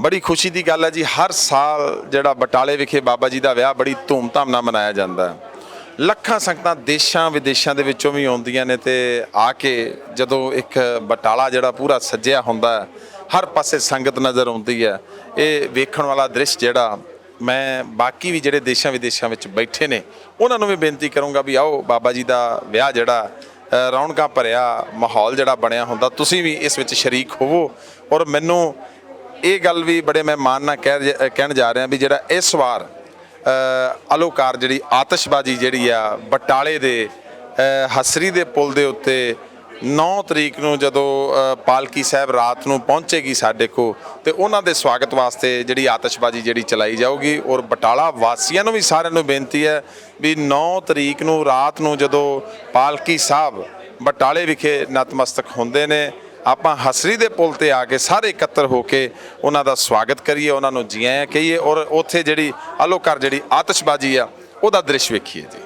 ਬੜੀ ਖੁਸ਼ੀ ਦੀ ਗੱਲ ਹੈ ਜੀ, ਹਰ ਸਾਲ ਜਿਹੜਾ ਬਟਾਲੇ ਵਿਖੇ ਬਾਬਾ ਜੀ ਦਾ ਵਿਆਹ ਬੜੀ ਧੂਮਧਾਮ ਨਾਲ ਮਨਾਇਆ ਜਾਂਦਾ ਹੈ। ਲੱਖਾਂ ਸੰਗਤਾਂ ਦੇਸ਼ਾਂ ਵਿਦੇਸ਼ਾਂ ਦੇ ਵਿੱਚੋਂ ਵੀ ਆਉਂਦੀਆਂ ਨੇ ਤੇ ਆ ਕੇ ਜਦੋਂ ਇੱਕ ਬਟਾਲਾ ਜਿਹੜਾ ਪੂਰਾ ਸੱਜਿਆ ਹੁੰਦਾ ਹਰ ਪਾਸੇ ਸੰਗਤ ਨਜ਼ਰ ਆਉਂਦੀ ਹੈ। ਇਹ ਵੇਖਣ ਵਾਲਾ ਦ੍ਰਿਸ਼ ਜਿਹੜਾ ਮੈਂ ਬਾਕੀ ਵੀ ਜਿਹੜੇ ਦੇਸ਼ਾਂ ਵਿਦੇਸ਼ਾਂ ਵਿੱਚ ਬੈਠੇ ਨੇ, ਉਹਨਾਂ ਨੂੰ ਵੀ ਬੇਨਤੀ ਕਰੂੰਗਾ ਵੀ ਆਓ ਬਾਬਾ ਜੀ ਦਾ ਵਿਆਹ ਜਿਹੜਾ ਰੌਣਕਾਂ ਭਰਿਆ ਮਾਹੌਲ ਜਿਹੜਾ ਬਣਿਆ ਹੁੰਦਾ, ਤੁਸੀਂ ਵੀ ਇਸ ਵਿੱਚ ਸ਼ਰੀਕ ਹੋਵੋ ਔਰ ਮੈਨੂੰ ਇਹ ਗੱਲ ਵੀ ਬੜੇ ਮੈਂ ਮਾਣ ਨਾਲ ਕਹਿ ਜ- ਕਹਿਣ ਜਾ ਰਿਹਾ ਵੀ ਜਿਹੜਾ ਇਸ ਵਾਰ ਅਲੋਕਾਰ ਜਿਹੜੀ ਆਤਿਸ਼ਬਾਜ਼ੀ ਜਿਹੜੀ ਆ ਬਟਾਲੇ ਦੇ ਅ, ਹਸਰੀ ਦੇ ਪੁਲ ਦੇ ਉੱਤੇ 9 ਤਰੀਕ ਨੂੰ ਜਦੋਂ ਪਾਲਕੀ ਸਾਹਿਬ ਰਾਤ ਨੂੰ ਪਹੁੰਚੇਗੀ ਸਾਡੇ ਕੋ ਤੇ ਉਹਨਾਂ ਦੇ ਸਵਾਗਤ ਵਾਸਤੇ ਜਿਹੜੀ ਆਤਿਸ਼ਬਾਜ਼ੀ ਜਿਹੜੀ ਚਲਾਈ ਜਾਊਗੀ ਔਰ ਬਟਾਲਾ ਵਾਸੀਆਂ ਨੂੰ ਵੀ ਸਾਰਿਆਂ ਨੂੰ ਬੇਨਤੀ ਹੈ ਵੀ 9 ਤਰੀਕ ਨੂੰ ਰਾਤ ਨੂੰ ਜਦੋਂ ਪਾਲਕੀ ਸਾਹਿਬ ਬਟਾਲੇ ਵਿਖੇ ਨਤਮਸਤਕ ਹੁੰਦੇ ਨੇ ਆਪਾਂ ਹਸਰੀ ਦੇ ਪੁਲ ਤੇ ਆ ਕੇ ਸਾਰੇ ਇਕੱਤਰ ਹੋ ਕੇ ਉਹਨਾਂ ਦਾ ਸਵਾਗਤ ਕਰੀਏ, ਉਹਨਾਂ ਨੂੰ ਜੀ ਆਇਆਂ ਕਹੀਏ ਔਰ ਉੱਥੇ ਜਿਹੜੀ ਅਲੋਕਾਰ ਜਿਹੜੀ ਆਤਿਸ਼ਬਾਜ਼ੀ ਆ, ਉਹਦਾ ਦ੍ਰਿਸ਼ ਵੇਖੀਏ ਜੀ।